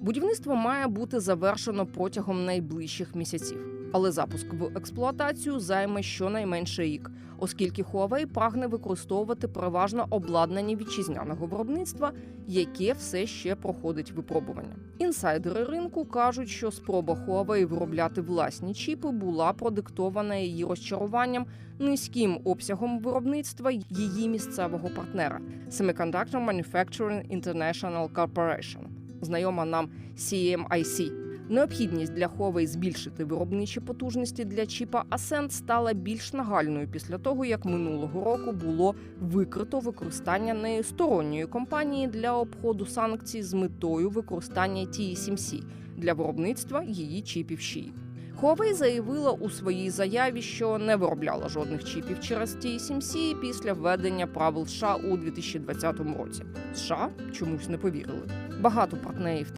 Будівництво має бути завершено протягом найближчих місяців. Але запуск в експлуатацію займе щонайменше рік, оскільки Huawei прагне використовувати переважно обладнання вітчизняного виробництва, яке все ще проходить випробування. Інсайдери ринку кажуть, що спроба Huawei виробляти власні чіпи була продиктована її розчаруванням низьким обсягом виробництва її місцевого партнера Semiconductor Manufacturing International Corporation, знайома нам CMIC. Необхідність для Huawei збільшити виробничі потужності для чіпа Ascend стала більш нагальною після того, як минулого року було викрито використання нею сторонньої компанії для обходу санкцій з метою використання TSMC для виробництва її чіпів шиї. Huawei заявила у своїй заяві, що не виробляла жодних чіпів через TSMC після введення правил США у 2020 році. США чомусь не повірили. Багато партнерів